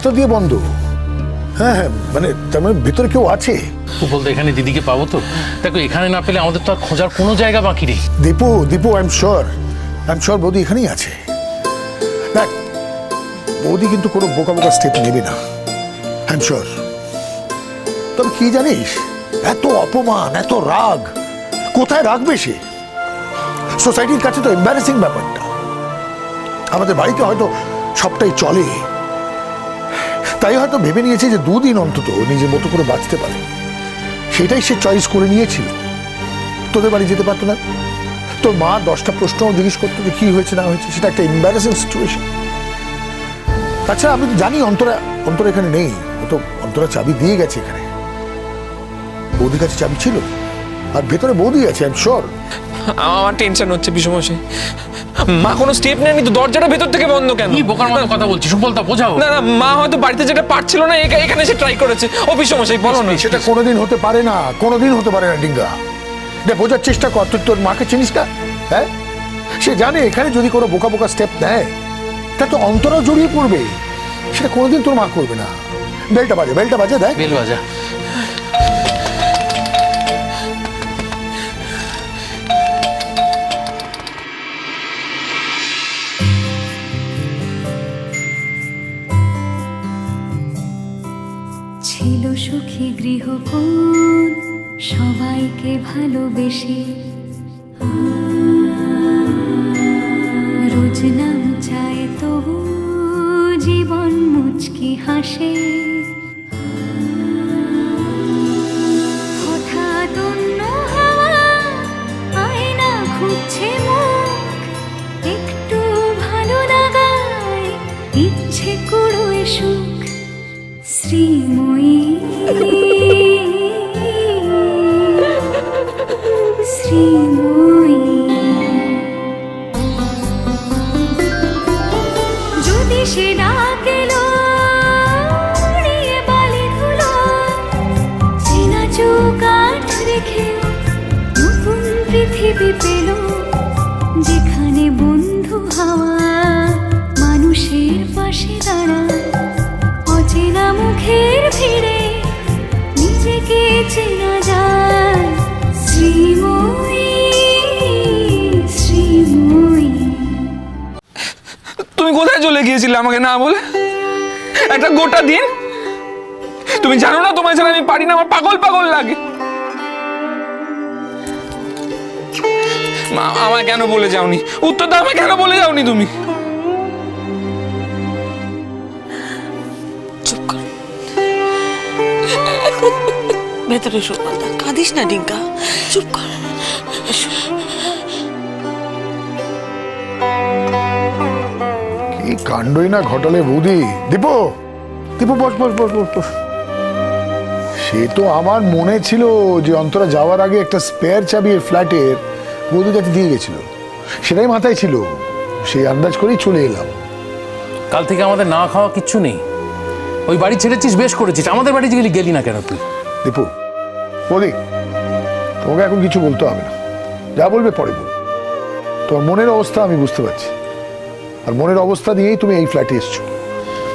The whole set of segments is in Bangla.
ভিতর দিয়ে বন্ধ। হ্যাঁ হ্যাঁ মানে তার মানে ভিতরে কেউ আছে? বলতে এখানে দিদিকে পাবো তো। দেখো এখানে না পেলে আমাদের তো আর খোঁজার কোনো জায়গা বাকি নেই। Dipu Dipu I am sure I am sure বৌদি এখানেই আছে। দেখ বৌদি কিন্তু কোনো বোকা বোকা স্টেপ নেবে না। আই এম শিওর তবে কি জানিস এত অপমান এত রাগ কোথায় রাখবে সে? সোসাইটির কাছে তো এম্বারেসিং ব্যাপারটা। আমাদের বাড়িতে হয়তো সবটাই চলে। তাই হয়তো ভেবে নিয়েছে যে দুদিন অন্তত নিজের মতো করে বাঁচতে পারে। সেটাই সে চয়েস করে নিয়েছিল। তোদের বাড়ি যেতে পারতো না। তোর মা দশটা প্রশ্ন জিজ্ঞেস করতো যে কি হয়েছে, না হয়েছে, সেটা একটা এম্বারাসিং সিচুয়েশন তাছাড়া আমি তো জানি অন্তরা অন্তরা এখানে নেই। ও তো অন্তরা চাবি দিয়ে গেছে এখানে। বৌদির কাছে চাবি ছিল। আর ভেতরে বৌদি আছে আই এম শিওর আমার টেনশন হচ্ছে বিষমশাই মা কোনো স্টেপ নেয়নি তো দরজাটা ভেতর থেকে বন্ধ কেন? কি বোকার মতো কথা বলছিস? সুফলতা বোঝাও। না না মা হয়তো বাড়িতে যেটা পারছিল না এখা- এখানে এসে ট্রাই করেছে। ও বিষমশাই বলো না। সেটা কোনোদিন হতে পারে না কোনোদিন হতে পারে না ডিঙ্গা। দেখ বোঝার চেষ্টা কর তুই তোর মাকে চিনিস না? হ্যাঁ? সে জানে এখানে যদি কোনো বোকা বোকা স্টেপ নেয় তা তো অন্তরাও জড়িয়ে পড়বে। সেটা কোনোদিন তোর মা করবে না। বেলটা বাজে বেলটা বাজে দেখ। বেল বাজা। সুখী গৃহকোণ, সবাইকে ভালোবেসে। রোজ নাম চায় তবু জীবন মুচকি হাসে। খুঁজছে একটু ভালো ইচ্ছে সুখ। শ্রীময়ী পৃথিবী পেল, যেখানে বন্ধু হাওয়া মানুষের পাশে দাঁড়ায়। অচেনা মুখের ভিড়ে নিজেকে চেনা যায়। শ্রীময়ী শ্রীময়ী। তুমি কোথায় চলে গিয়েছিলে আমাকে না বলে? একটা গোটা দিন? তুমি জানো না তোমার ছাড়া আমি পারি না, আমার পাগল পাগল লাগে। মা আমায় কেন বলে যাওনি? উত্তরটা আমায় কেন বলে যাওনি তুমি? চুপ কর। ভেতরে এসো। কাঁদিস না ডিঙ্কা। চুপ কর। কি কাণ্ডই না ঘটালে বৌদি Dipu! Dipu boss boss boss boss boss. সে তো আমার মনে ছিল যে অন্তরা যাওয়ার আগে একটা স্পেয়ার চাবি ফ্ল্যাটের বৌদির কাছে দিয়ে গেছিল। সেটাই মাথায় ছিল। সেই আন্দাজ করেই চলে এলাম। কাল থেকে আমাদের না খাওয়া কিচ্ছু নেই। ওই বাড়ি ছেড়েছিস বেশ করেছিস। আমাদের বাড়ি গেলি গেলি না কেন তুই? দীপু বৌদি তোমাকে এখন কিছু বলতে হবে না। যা বলবে পরে বল তোমার মনের অবস্থা আমি বুঝতে পারছি। আর মনের অবস্থা দিয়েই তুমি এই ফ্ল্যাটে এসছো।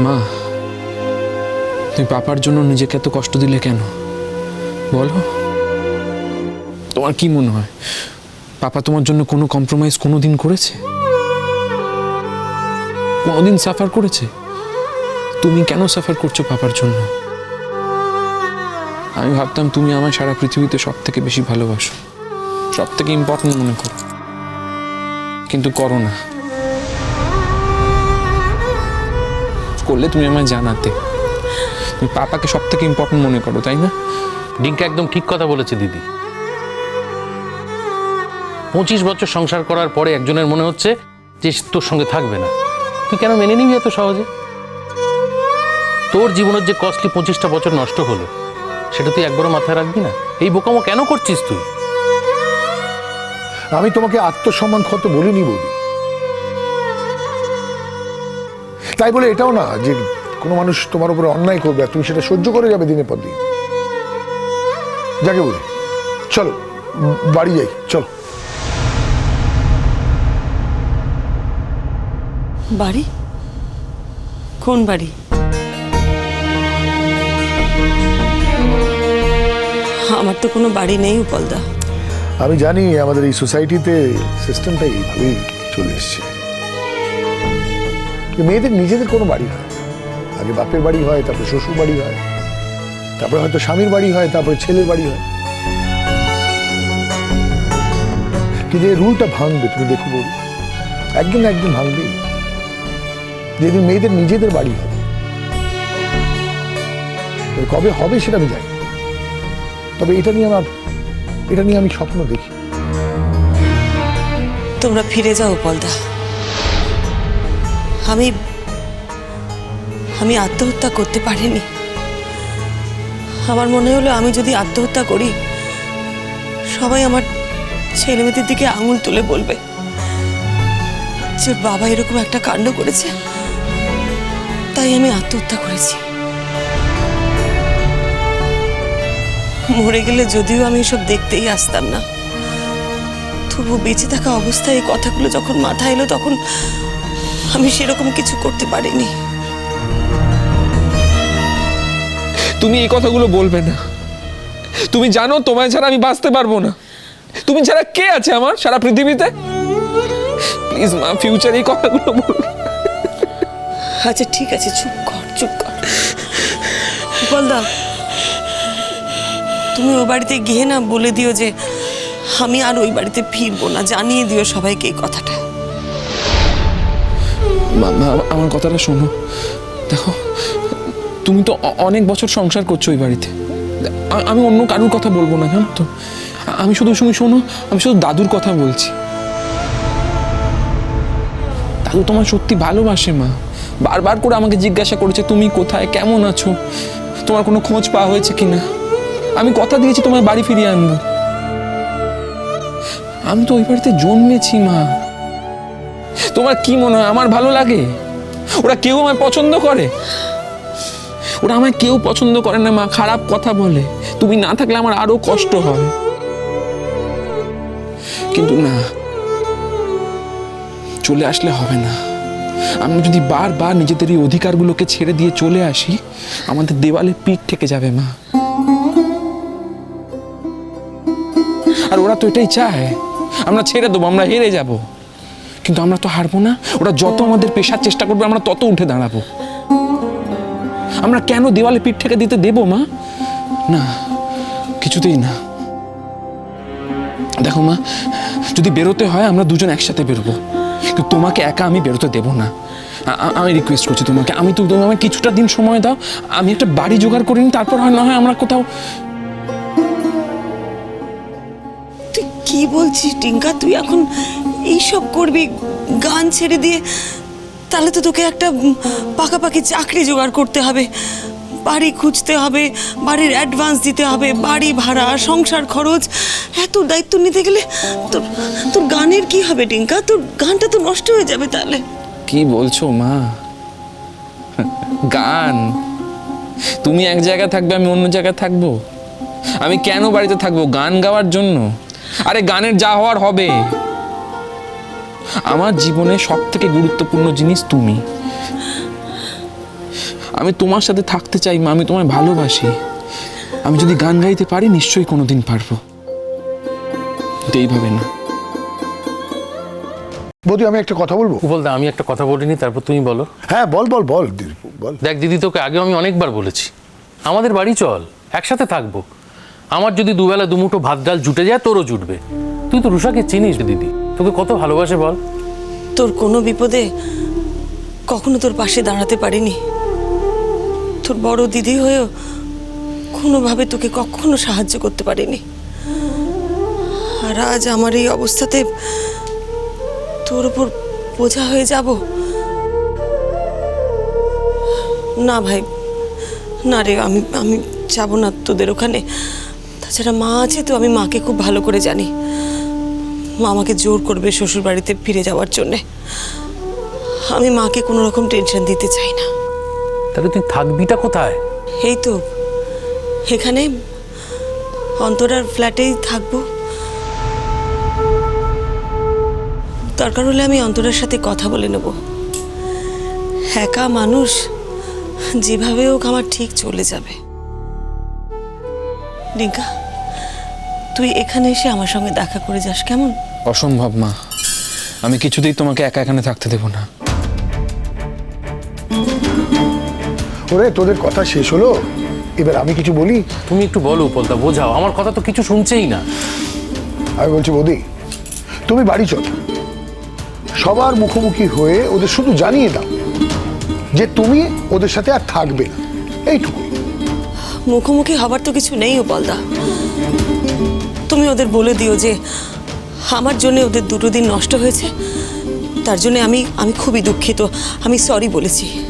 মা তুমি পাপার জন্য নিজেকে এত কষ্ট দিলে কেন? বলো। তোমার কি মনে হয়? পাপা তোমার জন্য কোনো কম্প্রোমাইজ কোনো দিন করেছে? কোনোদিন সাফার করেছে? তুমি কেন সাফার করছ পাপার জন্য? আমি ভাবতাম তুমি আমার সারা পৃথিবীতে সব থেকে বেশি ভালোবাসো। সব থেকে ইম্পর্টেন্ট মনে করো। কিন্তু করো না। করলে তুমি আমায় জানাতে। তুমি পাপাকে সব থেকে ইম্পর্টেন্ট মনে করো, তাই না? ডিঙ্কা একদম ঠিক কথা বলেছে, দিদি। পঁচিশ বছর সংসার করার পরে একজনের মনে হচ্ছে যে তোর সঙ্গে থাকবে না। তুই কেন মেনে নিবি এত সহজে? তোর জীবনের যে কস্টলি পঁচিশটা বছর নষ্ট হলো, সেটা তুই একবারও মাথায় রাখবি না? এই বোকামো কেন করছিস তুই? আমি তোমাকে আত্মসম্মান ক্ষত বলিনি বলি তাই বলে এটাও না যে কোনো মানুষ তোমার উপরে অন্যায় করবে আর তুমি সেটা সহ্য করে যাবে দিনের পর দিন। যাকে বলি, চলো বাড়ি যাই, চলো। বাড়ি? কোন বাড়ি? আমার তো কোনো বাড়ি নেই, উপলদা। আমি জানি আমাদের এই সোসাইটিতে সিস্টেমটা এইভাবেই চলে এসছে। মেয়েদের নিজেদের কোনো বাড়ি হয় আগে বাপের বাড়ি হয়, তারপরে শ্বশুর বাড়ি হয়, তারপরে হয়তো স্বামীর বাড়ি হয়, তারপরে ছেলের বাড়ি হয়। কিন্তু এই রুলটা ভাঙবে, তুমি দেখো বলি একদিন একদিন ভাঙবেই। যেদিন মেয়েদের নিজেদের বাড়ি হবে। কবে হবে সেটা আমি জানি তবে এটা নিয়ে আমার এটা নিয়ে আমি স্বপ্ন দেখি। তোমরা ফিরে যাও, পলদা। আমি আমি আত্মহত্যা করতে পারিনি। আমার মনে হলো আমি যদি আত্মহত্যা করি, সবাই আমার ছেলেমেয়েদের দিকে আঙুল তুলে বলবে যে বাবা এরকম একটা কাণ্ড করেছে। তাই আমি আত্মহত্যা করেছি। মরে গেলে যদিও আমি এসব দেখতেই আসতাম না তবু বেঁচে থাকা অবস্থায় এই কথাগুলো যখন মাথায় এলো তখন আমি সেরকম কিছু করতে পারিনি। তুমি এই কথাগুলো বলবে না। তুমি জানো তোমায় ছাড়া আমি বাঁচতে পারব না। তুমি ছাড়া কে আছে আমার সারা পৃথিবীতে? প্লিজ মা ফিউচার এই কথাগুলো বলবে। আচ্ছা ঠিক আছে, চুপ কর চুপ কর। বলদা তুমি ও বাড়িতে গিয়ে না বলে দিও যে আমি আর ওই বাড়িতে ফিরবো না, জানিয়ে দিও সবাইকে এই কথাটা। আমার কথাটা শোনো। দেখো, তুমি তো অনেক বছর সংসার করছ ওই বাড়িতে। আমি অন্য কারুর কথা বলব না, জানো তো? আমি শুধু শুধু শোনো, আমি শুধু দাদুর কথা বলছি। দাদু তোমার সত্যি ভালোবাসে, মা। বারবার করে আমাকে জিজ্ঞাসা করেছে, তুমি কোথায়? কেমন আছো? তোমার কোনো খোঁজ পাওয়া হয়েছে কিনা? আমি কথা দিয়েছি, তোমার বাড়ি ফিরিয়ে আনব। আমি তো ওই বাড়িতে জন্মেছি, মা। তোমার কি মনে হয়, আমার ভালো লাগে? ওরা কেউ আমায় পছন্দ করে? ওরা আমায় কেউ পছন্দ করে না, মা। খারাপ কথা বলে। তুমি না থাকলে আমার আরও কষ্ট হয়। কিন্তু না, চলে আসলে হবে না। আমরা যদি বারবার নিজেদের এই অধিকারগুলোকে ছেড়ে দিয়ে চলে আসি, আমাদের দেওয়ালে পিঠ থেকে যাবে মা। আর ওরা তো এটাই চায়, আমরা ছেড়ে দেবো, আমরা হেরে যাব। কিন্তু আমরা তো হারবো না, ওরা যত আমাদের পেশার চেষ্টা করবে, আমরা তত উঠে দাঁড়াবো। আমরা কেন দেওয়ালে পিঠ থেকে দিতে দেবো, মা? না, কিছুতেই না। দেখো মা, যদি বেরোতে হয়, আমরা দুজন একসাথে বেরোবো। তোমাকে একা আমি বেরোতে দেবো না। আমি রিকোয়েস্ট করছি তোমাকে। আমি তো তুমি আমাকে কিছুটা দিন সময় দাও। আমি একটা বাড়ি জোগাড় করে নিই তারপর হয় না হয় আমরা কোথাও তুই কি বলছিস, টিঙ্কা? তুই এখন এইসব করবি, গান ছেড়ে দিয়ে? তাহলে তো তোকে একটা পাকাপাকি চাকরি জোগাড় করতে হবে। বাড়ি খুঁজতে হবে, বাড়ির অ্যাডভান্স দিতে হবে, বাড়ি ভাড়া, সংসার খরচ। এত দায়িত্ব নিতে গেলে তোর তোর গানের কি হবে টিঙ্কা? তোর গানটা তো নষ্ট হয়ে যাবে তাহলে। কি বলছো মা? গান? তুমি এক জায়গায় থাকবে, আমি অন্য জায়গায় থাকব? আমি কেন বাড়িতে থাকব গান গাওয়ার জন্য? আরে গানের যা হওয়ার হবে। আমার জীবনে সব থেকে গুরুত্বপূর্ণ জিনিস তুমি। আমি তোমার সাথে থাকতে চাই মা আমি তোমায় ভালোবাসি। আমি যদি গান গাইতে পারি নিশ্চয়ই কোনোদিন পারব। কিন্তু এইভাবে না। বৌদি আমি একটা কথা বলব? উপলদা আমি একটা কথা বলিনি তারপর তুমি বলো। হ্যাঁ বল বল বল বল দেখ দিদি তোকে আগেও আমি অনেকবার বলেছি। আমাদের বাড়ি চল একসাথে থাকব। আমার যদি দুবেলা দুমুঠো ভাত ডাল জুটে যায় তোরও জুটবে। তুই তো রুষাকে চিনিস দিদি। তোকে কত ভালোবাসে বল। তোর কোনো বিপদে কখনো তোর পাশে দাঁড়াতে পারিনি। তোর বড় দিদি হয়েও কোনোভাবে তোকে কখনো সাহায্য করতে পারিনি। আর আজ আমার এই অবস্থাতে তোর ওপর বোঝা হয়ে যাব। না ভাই, না রে, আমি আমি যাব না তোদের ওখানে। তাছাড়া মা আছে তো, আমি মাকে খুব ভালো করে জানি। মা আমাকে জোর করবে শ্বশুর বাড়িতে ফিরে যাওয়ার জন্যে। আমি মাকে কোনো রকম টেনশন দিতে চাই না। তাহলে তুই থাকবিটা কোথায়? এই তো এখানে অন্তরার ফ্ল্যাটেই থাকব। দরকার হলে আমি অন্তরার সাথে কথা বলে নেব। একা মানুষ যেভাবে হোক আমার ঠিক চলে যাবে। ডিঙ্কা তুই এখানে এসে আমার সঙ্গে দেখা করে যাস কেমন? অসম্ভব মা। আমি কিছুতেই তোমাকে একা এখানে থাকতে দেবো না। ওরে তোদের কথা শেষ হলো? এবার আমি কিছু বলি? তুমি একটু বলো উপলদা বোঝাও। আমার কথা তো কিছু শুনছেই না। আমি বলছি বৌদি তুমি বাড়ি চলো। সবার মুখোমুখি হয়ে ওদের শুধু জানিয়ে দাও যে তুমি ওদের সাথে আর থাকবে না। এইটুকু। মুখোমুখি হবার তো কিছু নেই বলদা তুমি ওদের বলে দিও যে আমার জন্য ওদের দুটো দিন নষ্ট হয়েছে। তার জন্য আমি আমি খুবই দুঃখিত। আমি সরি বলেছি।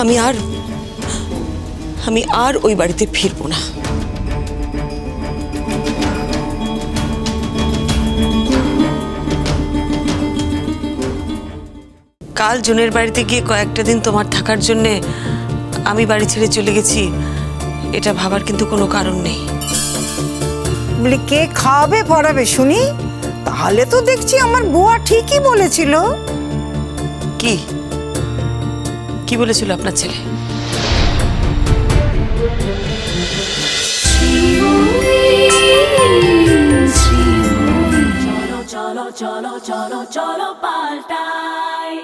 আমি আর আমি আর ওই বাড়িতে ফিরবো না। কাল জুনের বাড়িতে গিয়ে কয়েকটা দিন তোমার থাকার জন্যে আমি বাড়ি ছেড়ে চলে গেছি এটা ভাবার কিন্তু কোনো কারণ নেই। বলি কে খাওয়াবে পড়াবে শুনি? তাহলে তো দেখছি আমার বুয়া ঠিকই বলেছিল। কি? কি বলেছিল আপনার ছেলে? চলো চলো চলো চলো পাল্টাই।